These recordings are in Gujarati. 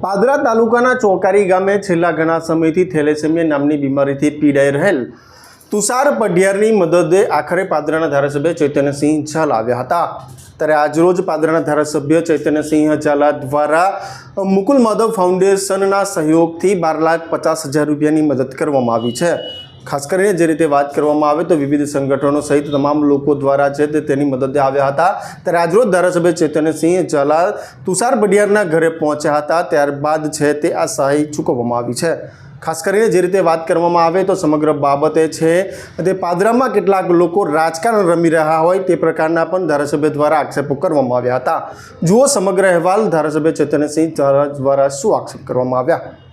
પાદરા તાલુકાના ચોકારી ગામે છેલ્લા ઘણા સમયથી થેલેસેમિયા નામની બીમારીથી પીડાઈ રહેલ તુષાર પઢિયારની મદદે આખરે પાદરાના ધારાસભ્ય ચૈતન્યસિંહ ઝાલ આવ્યા હતા. ત્યારે આજરોજ પાદરાના ધારાસભ્ય ચૈતન્યસિંહ ઝાલા દ્વારા મુકુલ માધવ ફાઉન્ડેશનના સહયોગથી બાર લાખ પચાસ હજાર રૂપિયાની મદદ કરવામાં આવી છે. ખાસ કરીને જે રીતે વાત કરવામાં આવે તો વિવિધ સંગઠનો સહિત તમામ લોકો દ્વારા છે તે તેની મદદે આવ્યા હતા. ત્યારે આજરોજ ધારાસભ્ય ચૈતન્યસિંહ ઝાલા તુષાર બડિયારના ઘરે પહોંચ્યા હતા. ત્યારબાદ છે તે આ સહાય ચૂકવવામાં આવી છે. ખાસ કરીને જે રીતે વાત કરવામાં આવે તો સમગ્ર બાબતે છે તે પાદરામાં કેટલાક લોકો રાજકારણ રમી રહ્યા હોય તે પ્રકારના પણ ધારાસભ્ય દ્વારા આક્ષેપો કરવામાં આવ્યા હતા. જુઓ સમગ્ર અહેવાલ ધારાસભ્ય ચૈતન્યસિંહ ઝાલા દ્વારા શું આક્ષેપ કરવામાં આવ્યા?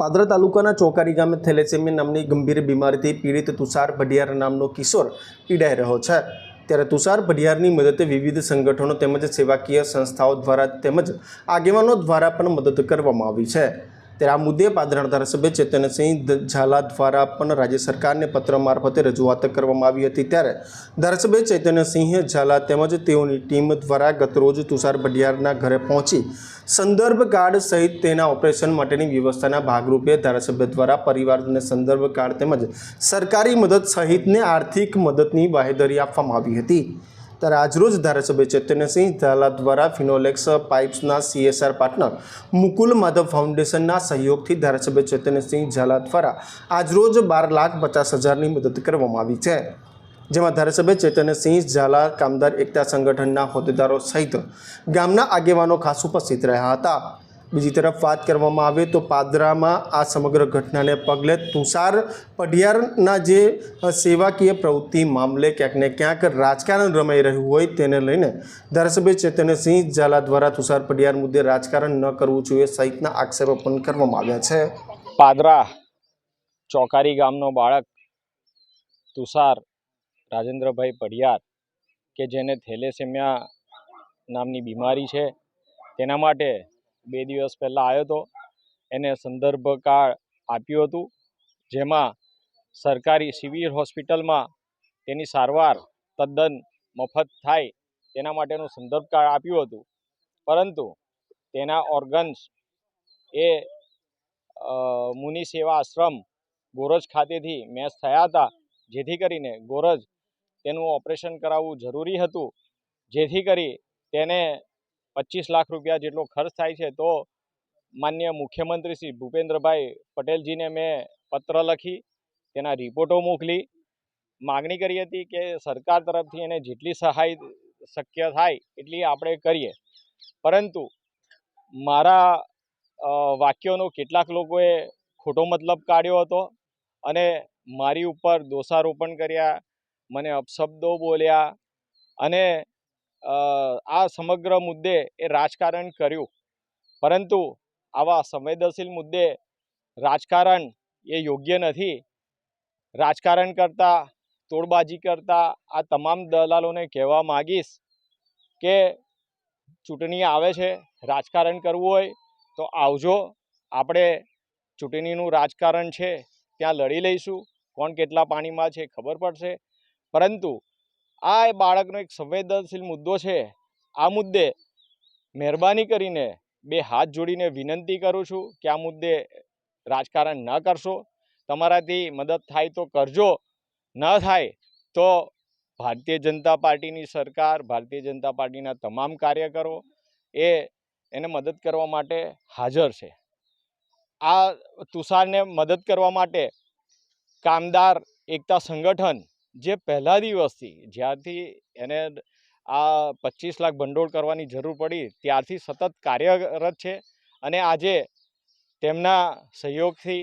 પાદરા તાલુકાના ચોકારી ગામે થેલેસેમિયા નામની ગંભીર બીમારીથી પીડિત તુષાર ભડિયાર નામનો કિશોર પીડાઈ રહ્યો છે. ત્યારે તુષાર ભડિયારની મદદે વિવિધ સંગઠનો તેમજ સેવાકીય સંસ્થાઓ દ્વારા તેમજ આગેવાનો દ્વારા પણ મદદ કરવામાં આવી છે. ત્યારે આ મુદ્દે પાદરણ ધારાસભ્ય ચૈતન્યસિંહ ઝાલા દ્વારા પણ રાજ્ય સરકારને પત્ર મારફતે રજૂઆત કરવામાં આવી હતી. ત્યારે ધારાસભ્ય ચૈતન્યસિંહ ઝાલા તેમજ તેઓની ટીમ દ્વારા ગતરોજ તુષાર ભડિયારના ઘરે પહોંચી સંદર્ભ કાર્ડ સહિત તેના ઓપરેશન માટેની વ્યવસ્થાના ભાગરૂપે ધારાસભ્ય દ્વારા પરિવારને સંદર્ભ કાર્ડ તેમજ સરકારી મદદ સહિતને આર્થિક મદદની બાહેધરી આપવામાં આવી હતી. ત્યારે આજરોજ ધારાસભ્ય ચૈતન્યસિંહ ઝાલા દ્વારા ફિનોલેક્સ પાઇપ્સના સીએસઆર પાર્ટનર મુકુલ માધવ ફાઉન્ડેશનના સહયોગથી ધારાસભ્ય ચૈતન્યસિંહ ઝાલા દ્વારા આજરોજ બાર લાખ પચાસ હજારની મદદ કરવામાં આવી છે. જેમાં ધારાસભ્ય ચૈતન્યસિંહ ઝાલા, કામદાર એકતા સંગઠનના હોદ્દેદારો સહિત ગામના આગેવાનો ખાસ ઉપસ્થિત રહ્યા હતા. બીજી તરફ વાત કરવામાં આવે તો પાદરામાં આ સમગ્ર ઘટનાને પગલે તુષાર પઢિયારના જે સેવાકીય પ્રવૃત્તિ મામલે ક્યાંક ને ક્યાંક રાજકારણ રમાઈ રહ્યું હોય તેને લઈને ધારાસભ્ય ચૈતન્યસિંહ ઝાલા દ્વારા તુષાર પઢિયાર મુદ્દે રાજકારણ ન કરવું જોઈએ સહિતના આક્ષેપો પણ કરવામાં આવ્યા છે. પાદરા ચોકારી ગામનો બાળક તુષાર રાજેન્દ્રભાઈ પડિયાર કે જેને થેલેસેમિયા નામની બીમારી છે, તેના માટે બે દિવસ પહેલાં આવ્યો હતો એને સંદર્ભ કાર્ડ આપ્યું હતું, જેમાં સરકારી સિવિલ હોસ્પિટલમાં તેની સારવાર, તદ્દન મફત થાય તેના માટેનું સંદર્ભ કાર્ડ આપ્યું હતું. પરંતુ તેના ઓર્ગન્સ એ મુનિ સેવા આશ્રમ ગોરજ ખાતેથી મેચ થયા હતા, જેથી કરીને ગોરજ તેનું ઓપરેશન કરાવવું જરૂરી હતું, જેથી કરી તેને પચીસ લાખ રૂપિયા જેટલો ખર્ચ થાય છે, તો માન્ય મુખ્યમંત્રી શ્રી ભૂપેન્દ્રભાઈ પટેલજીને મેં પત્ર લખી, તેના રિપોર્ટો મોકલી. માગણી કરી હતી કે સરકાર તરફથી એને જેટલી સહાય શક્ય થાય એટલી આપણે કરીએ. પરંતુ મારા વાક્યોનો કેટલાક લોકોએ ખોટો મતલબ કાઢ્યો હતો અને મારી ઉપર દોષારોપણ કર્યા, મને અપશબ્દો બોલ્યા અને આ સમગ્ર મુદ્દે એ રાજકારણ કર્યું. પરંતુ આવા સંવેદનશીલ મુદ્દે રાજકારણ એ યોગ્ય નથી. રાજકારણ કરતાં, તોડબાજી કરતા આ તમામ દલાલોને કહેવા માગીશ કે ચૂંટણી આવે છે, રાજકારણ કરવું હોય તો આવજો. આપણે ચૂંટણીનું રાજકારણ છે, ત્યાં લડી લઈશું. કોણ કેટલા પાણીમાં છે ખબર પડશે. પરંતુ આ એ બાળકનો એક સંવેદનશીલ મુદ્દો છે. આ મુદ્દે મહેરબાની કરીને બે હાથ જોડીને વિનંતી કરું છું કે આ મુદ્દે રાજકારણ ન કરશો. તમારાથી મદદ થાય તો કરજો. ન થાય તો ભારતીય જનતા પાર્ટીની સરકાર, ભારતીય જનતા પાર્ટીના તમામ કાર્યકરો એ એને મદદ કરવા માટે હાજર છે. આ તુષારને મદદ કરવા માટે કામદાર એકતા સંગઠન જે પહેલા દિવસથી જ્યારથી એને આ પચીસ લાખ ભંડોળ કરવાની જરૂર પડી, ત્યારથી સતત કાર્યરત છે અને આજે તેમના સહયોગથી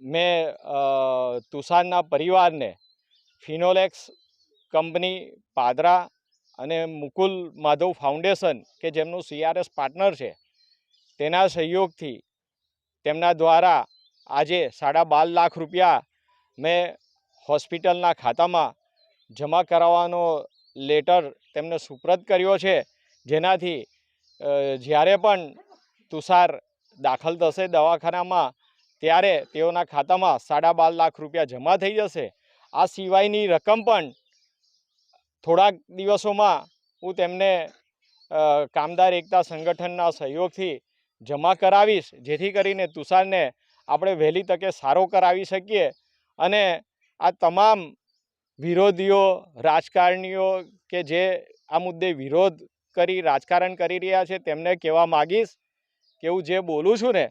મેં તુષારના પરિવારને ફિનોલેક્સ કંપની, પાદરા અને મુકુલ માધવ ફાઉન્ડેશન કે જેમનું સીઆરએસ પાર્ટનર છે, તેના સહયોગથી તેમના દ્વારા આજે સાડા બાર લાખ રૂપિયા મેં હોસ્પિટલના ખાતામાં જમા કરાવવાનો લેટર તેમને સુપ્રત કર્યો છે. જેનાથી જ્યારે પણ તુષાર દાખલ થશે દવાખાનામાં, ત્યારે તેઓના ખાતામાં સાડા બાર લાખ રૂપિયા જમા થઈ જશે. આ સિવાયની રકમ પણ થોડાક દિવસોમાં હું તેમને કામદાર એકતા સંગઠનના સહયોગથી જમા કરાવીશ. જેથી કરીને તુષારને આપણે વહેલી તકે સારો કરાવી શકીએ અને આ તમામ વિરોધીઓ, રાજકારણીઓ કે જે આ મુદ્દે વિરોધ કરી, રાજકારણ કરી રહ્યા છે, તેમને કહેવા માગીશ કે હું જે બોલું છું ને,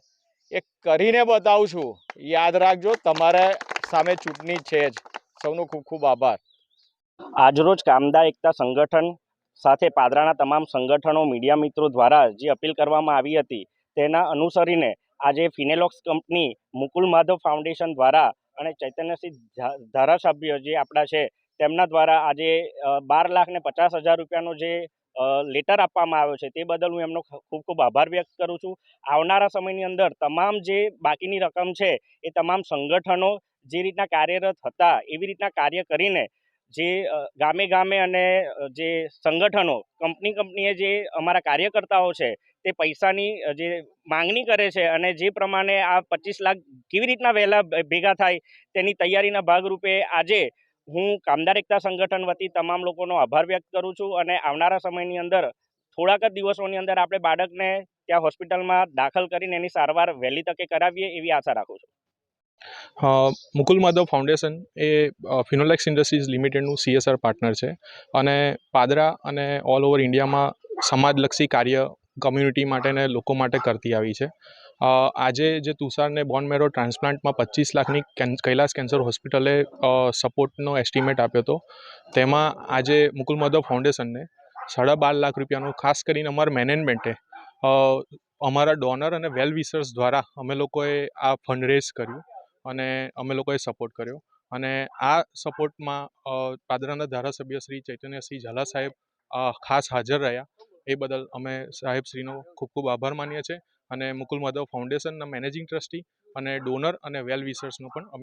એ કરીને બતાવું છું. યાદ રાખજો, તમારે સામે ચૂંટણી છે જ. સૌનો ખૂબ ખૂબ આભાર. આજરોજ કામદાર એકતા સંગઠન સાથે પાદરાના તમામ સંગઠનો મીડિયા મિત્રો દ્વારા જે અપીલ કરવામાં આવી હતી, તેના અનુસરીને આજે ફિનેલોક્સ કંપની મુકુલ માધવ ફાઉન્ડેશન દ્વારા અને ચૈતન્યસિંહ ધારાસભ્ય જે આપણા છે, તેમના દ્વારા આજે બાર લાખ ને પચાસ હજાર રૂપિયાનો જે લેટર આપવામાં આવ્યો છે, તે બદલ હું એમનો ખૂબ ખૂબ આભાર વ્યક્ત કરું છું. આવનારા સમયની અંદર તમામ જે બાકીની રકમ છે, એ તમામ સંગઠનો જે રીતના કાર્યરત હતા, એવી રીતના કાર્ય કરીને જે ગામે ગામે અને જે સંગઠનો, કંપની કંપનીએ જે અમારા કાર્યકર્તાઓ છે, તે પૈસાની જે માંગણી કરે છે અને જે પ્રમાણે આ પચીસ લાખ કેવી રીતના વહેલા ભેગા થાય તેની તૈયારીના ભાગરૂપે આજે હું કામદાર એકતા સંગઠન વતી તમામ લોકોનો આભાર વ્યક્ત કરું છું અને આવનારા સમયની અંદર થોડાક જ દિવસોની અંદર આપણે બાળકને ત્યાં હોસ્પિટલમાં દાખલ કરીને એની સારવાર વહેલી તકે કરાવીએ એવી આશા રાખું છું. મુકુલ માધવ ફાઉન્ડેશન એ ફિનોલેક્સ ઇન્ડસ્ટ્રીઝ લિમિટેડનું સીએસઆર પાર્ટનર છે અને પાદરા અને ઓલ ઓવર ઇન્ડિયામાં સમાજલક્ષી કાર્ય કમ્યુનિટી માટે ને લોકો માટે કરતી આવી છે. આજે જે તુષારને બોન મેરો ટ્રાન્સપ્લાન્ટમાં પચીસ લાખની કૈલાસ કેન્સર હોસ્પિટલે સપોર્ટનો એસ્ટિમેટ આપ્યો હતો. તેમાં આજે મુકુલ માધવ ફાઉન્ડેશનને સાડા બાર લાખ રૂપિયાનો, ખાસ કરીને અમારા મેનેજમેન્ટે અમારા ડોનર અને વેલ વિસર્સ દ્વારા અમે લોકોએ આ ફંડ રેઝ કર્યું. અને અમે લોકોએ સપોર્ટ કર્યો. અને આ સપોર્ટમાં પાદરાના ધારાસભ્ય શ્રી ચૈતન્યસિંહ ઝાલા સાહેબ ખાસ હાજર રહ્યા. એ બદલ અમે સાહેબશ્રીનો ખૂબ ખૂબ આભાર માનીએ છીએ. અને મુકુલ માધવ ફાઉન્ડેશનના મેનેજિંગ ટ્રસ્ટી અને ડોનર અને વેલ વિશર્સનો પણ